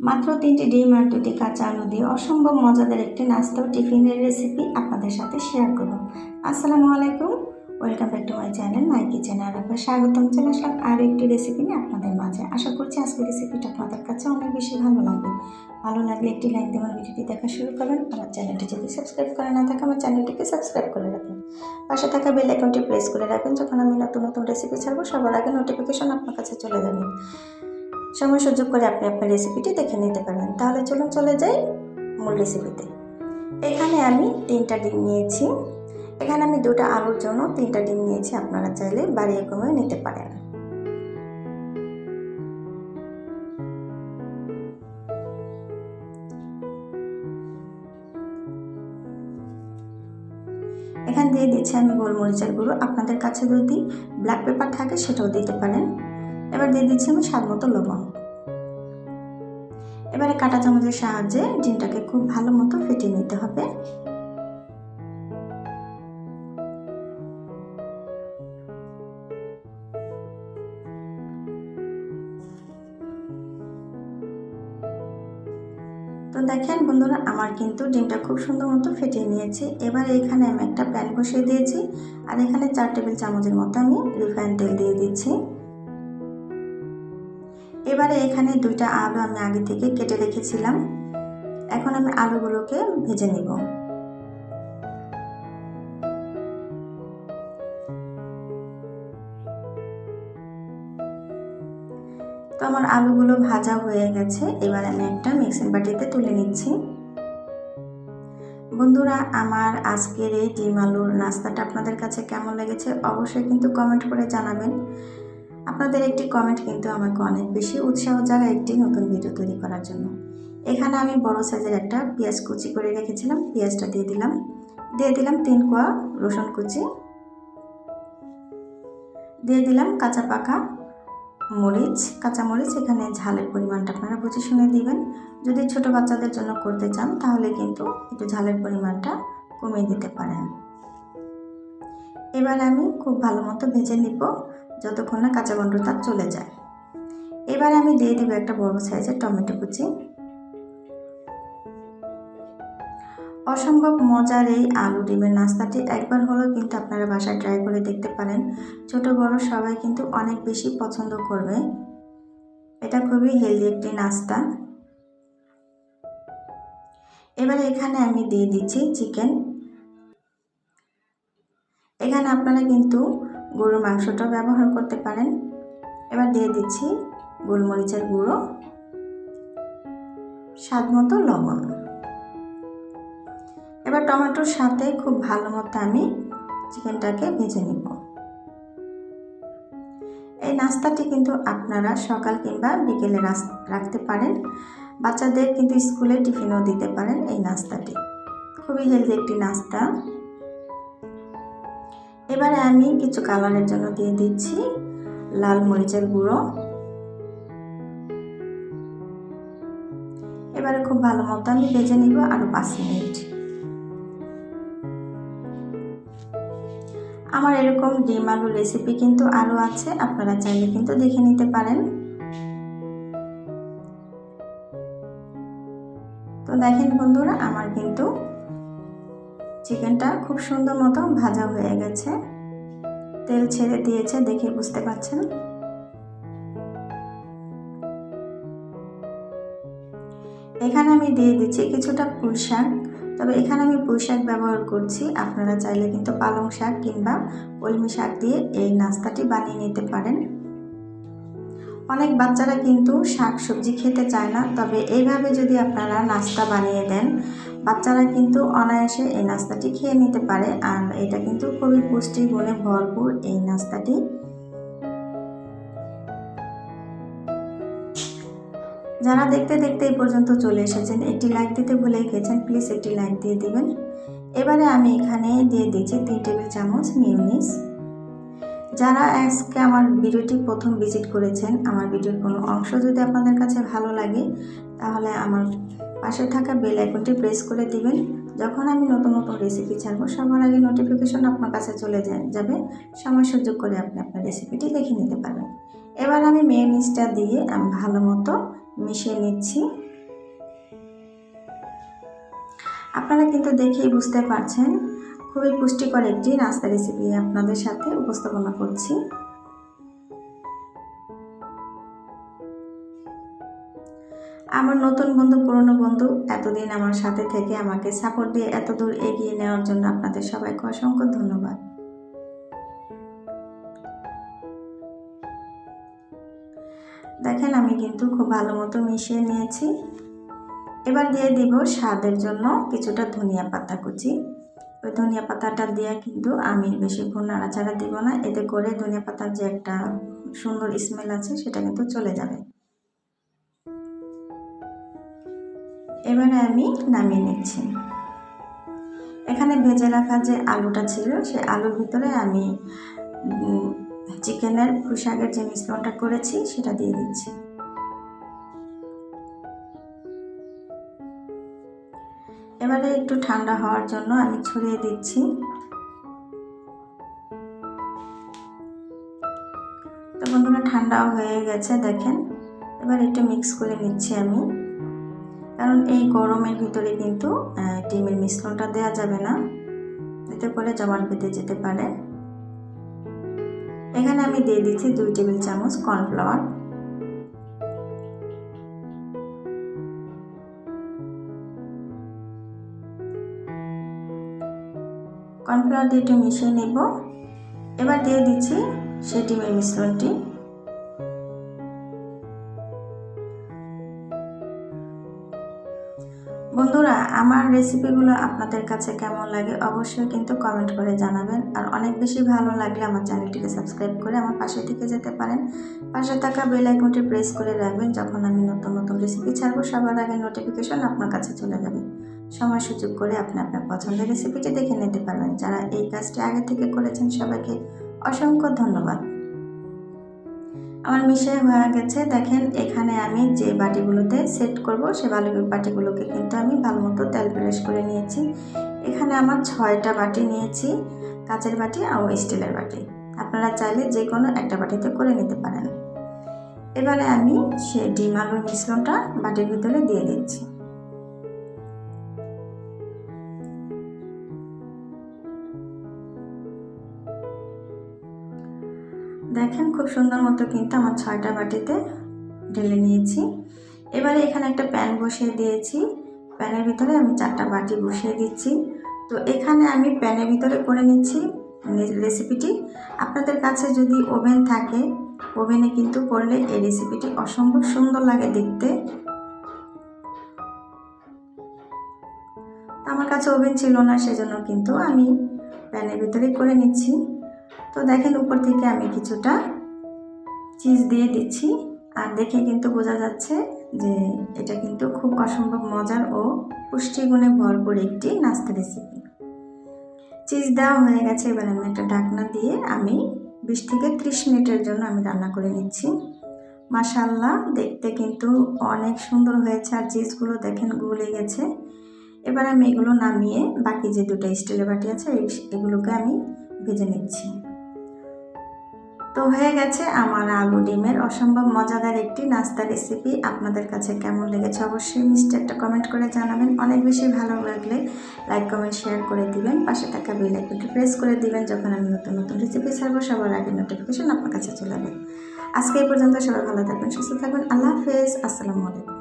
মাত্র তিনটি ডিম আর দুটি কাঁচা আলু দিয়ে অসম্ভব মজাদার একটি নাস্তা ও টিফিনের রেসিপি আপনাদের সাথে শেয়ার করব আসসালামু আলাইকুম। Welcome back to my channel my kitchen আর আপনার স্বাগতম। চলে আসলাম আরও একটি রেসিপি নিয়ে আপনাদের মাঝে। আশা করছি আজকের রেসিপিটা আপনাদের কাছে অনেক বেশি ভালো লাগবে। ভালো লাগলে একটি লাইক দেওয়ার ভিডিওটি দেখা শুরু করেন। আমার চ্যানেলটি যদি সাবস্ক্রাইব করে না থাকে, আমার চ্যানেলটিকে সাবস্ক্রাইব করে রাখুন। পাশে থাকা বেল আইকনটি প্রেস করে রাখবেন যখন আমি নতুন নতুন রেসিপি ছাড়বো, সবার আগে নোটিফিকেশন আপনার কাছে চলে যাবে। সময় সুযোগ করে আপনি আপনার রেসিপিটি দেখে নিতে পারবেন তাহলে চলুন চলে যাই মূল রেসিপিতে এখানে আমি তিনটা ডিম নিয়েছি। এখানে আমি দুটো আলুর জন্য তিনটা ডিম নিয়েছি, আপনারা চাইলে বাড়িয়ে কমিয়ে নিতে পারেন। এখানে দিয়ে দিচ্ছি আমি গোলমরিচের গুঁড়ো। আপনাদের কাছে যদি ব্ল্যাক পেপার থাকে, সেটাও দিতে পারেন। এবার দিয়ে দিচ্ছি আমি স্বাদ মতো লবণ। এবারে কাঁটা চামচের সাহায্যে ডিমটাকে খুব ভালো মতো ফেটিয়ে নিতে হবে। তো দেখেন বন্ধুরা, আমার কিন্তু ডিমটা খুব সুন্দর মতো ফেটিয়ে নিয়েছি। এবার এখানে আমি একটা প্যান বসিয়ে দিয়েছি। আর এখানে চার টেবিল চামচের মতো আমি রিফাইন তেল দিয়ে দিচ্ছি। এবারে এখানে দুইটা আলু আমি আগে থেকে কেটে রেখেছিলাম। এখন আমি আলুগুলোকে ভেজে নিব। তো আমার আলুগুলো ভাজা হয়ে গেছে। এবার আমি একটা মিক্সিং বাটিতে তুলে নিচ্ছি। বন্ধুরা, আমার আজকের এই ডিম আলুর নাস্তাটা আপনাদের কাছে কেমন লেগেছে অবশ্যই কিন্তু কমেন্ট করে জানাবেন। আপনাদের একটি কমেন্ট কিন্তু আমাকে অনেক বেশি উৎসাহ জাগায় একটি নতুন ভিডিও তৈরি করার জন্য। এখানে আমি বড় সাইজের একটা পেঁয়াজ কুচি করে রেখেছিলাম, পেঁয়াজটা দিয়ে দিলাম। দিয়ে দিলাম তিন কোয়া রসুন কুচি। দিয়ে দিলাম কাঁচা পাকা মরিচ। কাঁচা মরিচ এখানে ঝালের পরিমাণটা আপনারা বুঝে শুনে দিবেন। যদি ছোট বাচ্চাদের জন্য করতে চান, তাহলে কিন্তু একটু ঝালের পরিমাণটা কমিয়ে দিতে পারেন। এবার আমি খুব ভালো মতো ভেজে নিব। যতক্ষণ না কাঁচা গন্ধটা চলে যায়। এবার আমি দিয়ে দিব একটা বড় সাইজের টমেটো কুচি। অসম্ভব মজার এই আলু ডিমের নাস্তাটি একবার হলেও কিন্তু আপনারা বাসায় ট্রাই করে দেখতে পারেন। ছোট, বড় সবাই কিন্তু অনেক বেশি পছন্দ করবে। এটা খুবই হেলদি একটি নাস্তা। এবারে এখানে আমি দিয়ে দিচ্ছি চিকেন এখানে আপনারা কিন্তু গরুর মাংসটা ব্যবহার করতে পারেন। এবার দিয়ে দিচ্ছি গোলমরিচের গুঁড়ো, স্বাদ মতো লবণ। এবার টমেটোর সাথে খুব ভালো মতো আমি চিকেনটাকে ভেজে নিব। এই নাস্তাটি কিন্তু আপনারা সকাল কিংবা বিকেলে রাখতে পারেন। বাচ্চাদের কিন্তু স্কুলে টিফিনও দিতে পারেন এই নাস্তাটি। খুবই হেলদি একটি নাস্তা। এবারে আমি কিছু কালারের জন্য দিয়ে দিচ্ছি লাল মরিচের গুঁড়ো। এবারে খুব ভালো মতো আমি ভেজে নিব আরও পাঁচ মিনিট। আমার এরকম ডিম আলু রেসিপি কিন্তু আরও আছে, আপনারা চাইলে কিন্তু দেখে নিতে পারেন। তো দেখেন বন্ধুরা, আমার কিন্তু চিকেনটা খুব সুন্দর মতো ভাজা হয়ে গেছে। তেল ছেড়ে দিয়েছে দেখে বুঝতে পারছেন? এখানে আমি দিয়ে দিচ্ছি কিছুটা পুঁই শাক। তবে এখানে আমি পুঁই শাক ব্যবহার করছি। আপনারা চাইলে কিন্তু পালং শাক কিংবা কলমি শাক দিয়ে এই নাস্তাটি বানিয়ে নিতে পারেন। অনেক বাচ্চারা কিন্তু শাক সবজি খেতে চায় না। তবে এইভাবে যদি আপনারা নাস্তা বানিয়ে দেন বাচ্চারা কিন্তু অনায়াসে এই নাস্তাটি খেয়ে নিতে পারে আর এটা কিন্তু খুবই পুষ্টি গুণে ভরপুর এই নাস্তাটি। যারা দেখতে দেখতে এই পর্যন্ত চলে এসেছেন, একটি লাইক দিতে ভুলে গেছেন প্লিজ একটি লাইক দিয়ে দিবেন। এবারে আমি এখানে দিয়ে দিচ্ছি তিন টেবিল চামচ মিউনিস যারা আজকে আমার ভিডিওটি প্রথম ভিজিট করেছেন, আমার ভিডিওর কোনো অংশ যদি আপনাদের কাছে ভালো লাগে, তাহলে আমার পাশে থাকা বেল আইকনটি প্রেস করে দিবেন। যখন আমি নতুন নতুন রেসিপি ছাড়বো, সবার আগে নোটিফিকেশন আপনার কাছে চলে যায়, যাবে। সময় সুযোগ করে আপনি আপনার রেসিপিটি দেখে নিতে পারবেন। এবার আমি মেয়নিজটা দিয়ে আমি ভালো মতো মিশিয়ে নিচ্ছি। আপনারা কিন্তু দেখেই বুঝতে পারছেন খুবই পুষ্টিকর একটি নাস্তা রেসিপি আপনাদের সাথে উপস্থাপনা করছি। আমার নতুন বন্ধু, পুরনো বন্ধু, এতদিন আমার সাথে থেকে আমাকে সাপোর্ট দিয়ে এত দূর এগিয়ে নেওয়ার জন্য আপনাদের সবাইকে অসংখ্য ধন্যবাদ। দেখেন, আমি কিন্তু খুব ভালো মতো মিশিয়ে নিয়েছি। এবার দিয়ে দিব স্বাদের জন্য কিছুটা ধনিয়া পাতা কুচি। ওই ধনিয়া পাতাটা দিয়ে কিন্তু আমি বেশিক্ষণ নাড়াচাড়া দিব না। এতে করে ধনিয়া পাতার যে একটা সুন্দর স্মেল আছে, সেটা কিন্তু চলে যাবে। এবারে আমি নামিয়ে নিচ্ছি। এখানে ভেজে রাখা যে আলুটা ছিল, সেই আলুর ভিতরে আমি চিকেনের পুশাকের যে মিশ্রণটা করেছি, সেটা দিয়ে দিচ্ছি। এবারে একটু ঠান্ডা হওয়ার জন্য আমি ছড়িয়ে দিচ্ছি। তো বন্ধুরা, ঠান্ডাও হয়ে গেছে, দেখেন। এবার একটু মিক্স করে নিচ্ছি আমি। কারণ এই গরমের ভিতরে কিন্তু ডিমের মিশ্রণটা দেওয়া যাবে না। এতে করে জমাট বেঁধে যেতে পারে। এখানে আমি দিয়ে দিচ্ছি দুই টেবিল চামচ কর্নফ্লাওয়ার। কর্নফ্লাওয়ার দিয়ে একটু মিশিয়ে নেব। এবার দিয়ে দিচ্ছি সেই ডিমের মিশ্রণটি। বন্ধুরা, আমার রেসিপিগুলো আপনাদের কাছে কেমন লাগে অবশ্যই কিন্তু কমেন্ট করে জানাবেন। আর অনেক বেশি ভালো লাগলে আমার চ্যানেলটিকে সাবস্ক্রাইব করে আমার পাশে থেকে যেতে পারেন। পাশে থাকা বেল আইকনটি প্রেস করে রাখবেন যখন আমি নতুন নতুন রেসিপি ছাড়বো, সবার আগে নোটিফিকেশন আপনার কাছে চলে যাবে। সময় সুযোগ করে আপনি আপনার পছন্দের রেসিপিটি দেখে নিতে পারবেন। যারা এই কাজটি আগে থেকে করেছেন, সবাইকে অসংখ্য ধন্যবাদ। আমার মিশে হয়ে গেছে। দেখেন, এখানে আমি যে বাটিগুলোতে সেট করব, সে বালি বাটিগুলোকে কিন্তু আমি ভালো মতো তেল ব্রাশ করে নিয়েছি। এখানে আমার ছয়টা বাটি নিয়েছি, কাঁচের বাটি আর স্টিলের বাটি। আপনারা চাইলে যে কোনো একটা বাটিতে করে নিতে পারেন। এবারে আমি সে ডিম আলুর মিশ্রণটা বাটির ভিতরে দিয়ে দিচ্ছি। দেখেন খুব সুন্দর মতো কিন্তু আমার ছয়টা বাটিতে ঢেলে নিয়েছি। এবারে এখানে একটা প্যান বসিয়ে দিয়েছি। প্যানের ভিতরে আমি চারটা বাটি বসিয়ে দিচ্ছি। তো এখানে আমি প্যানের ভিতরে করে নিচ্ছি রেসিপিটি আপনাদের কাছে যদি ওভেন থাকে, ওভেনে কিন্তু করলে এই রেসিপিটি অসম্ভব সুন্দর লাগে দেখতে। আমার কাছে ওভেন ছিল না, সেজন্য কিন্তু আমি প্যানের ভিতরেই করে নিচ্ছি। তো দেখেন উপর থেকে আমি কিছুটা চিজ দিয়ে দিচ্ছি। আর দেখে কিন্তু বোঝা যাচ্ছে যে এটা কিন্তু খুব অসম্ভব মজার ও পুষ্টিগুণে ভরপুর একটি নাস্তা রেসিপি চিজ দেওয়া হয়ে গেছে, এবার আমি একটা ঢাকনা দিয়ে আমি বিশ থেকে ত্রিশ মিনিটের জন্য আমি রান্না করে নিচ্ছি। মাসাল্লাহ দেখতে কিন্তু অনেক সুন্দর হয়েছে আর চিজগুলো দেখেন গুলে গেছে। এবার আমি এগুলো নামিয়ে বাকি যে দুটো স্টিলের বাটি আছে এগুলোকে আমি ভেজে নিচ্ছি। তো হয়ে গেছে আমার আলু ডিমের অসম্ভব মজাদার একটি নাস্তা রেসিপি আপনাদের কাছে কেমন লেগেছে অবশ্যই মিষ্টি একটা কমেন্ট করে জানাবেন। অনেক বেশি ভালো লাগলে লাইক কমেন্ট শেয়ার করে দিবেন। পাশে থাকা বেল আইকনটি প্রেস করে দিবেন যখন আমি নতুন নতুন রেসিপি ছাড়বো। সবার আগে নোটিফিকেশন আপনার কাছে চলে যাবে আজকে এই পর্যন্ত সবাই ভালো থাকবেন, সুস্থ থাকবেন। আল্লাহ হাফেজ। আসসালামু আলাইকুম।